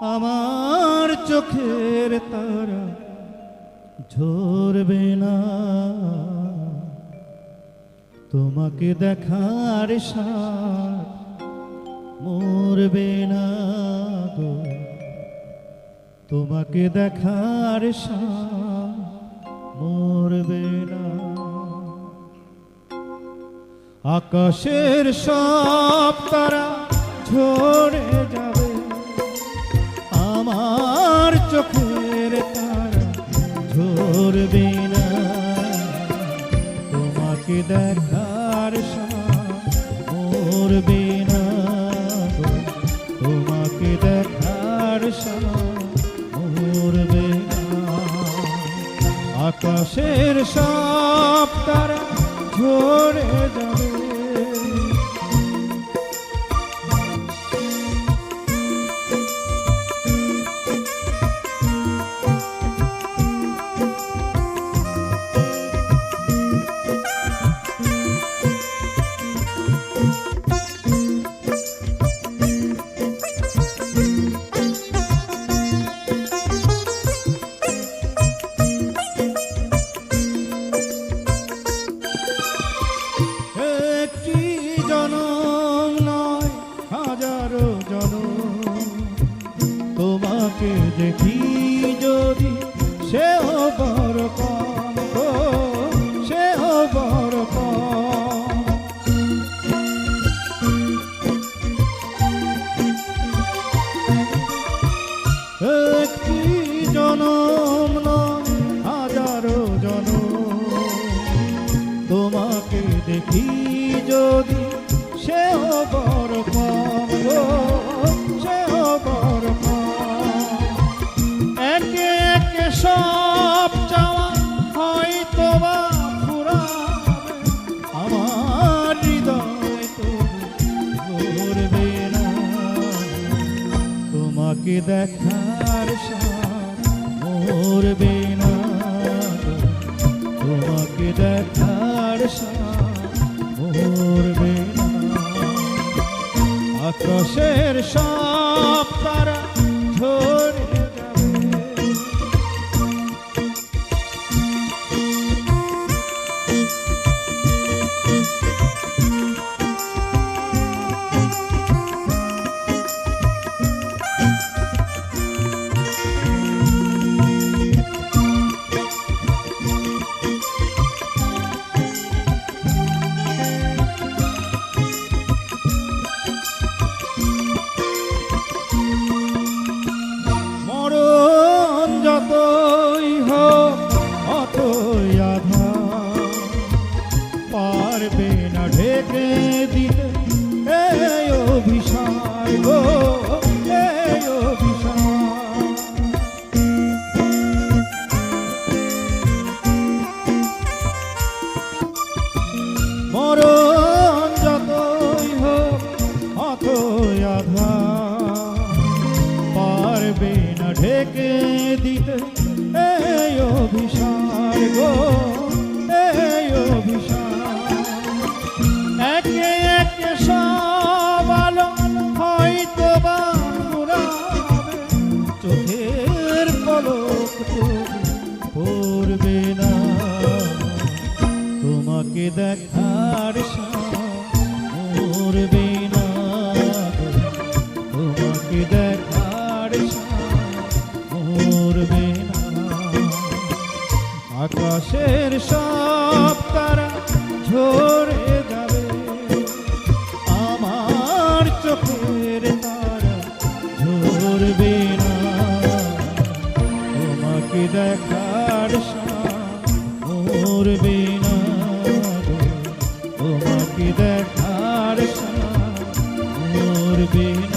আমার চোখের তারা ঝরবে না। তোমাকে দেখার সাথ মরবে না গো। তোমাকে দেখার সাথ মরবে না। আকাশের সব তারা ঝরে ঝরবে না। তোমাকে দেখার মরবে না। তোমাকে দেখার মরবে না। আকাশের সব হাজারো জনম। তোমাকে দেখি যদি সেও বড় কম সেও হাজারো জনম। তোমাকে দেখি যদি সেও বড় তোমাকে দেখার মরবে না তোমাকে দেখার মরবে না। আকাশের সব দেখার মরবে না তোমাকে দেখার মরবে না আকাশের সব তারা ঝরে যাবে। আমার চোখের তারা ঝরবে না। তোমাকে দেখার মরবে না। দেখার মরবে না।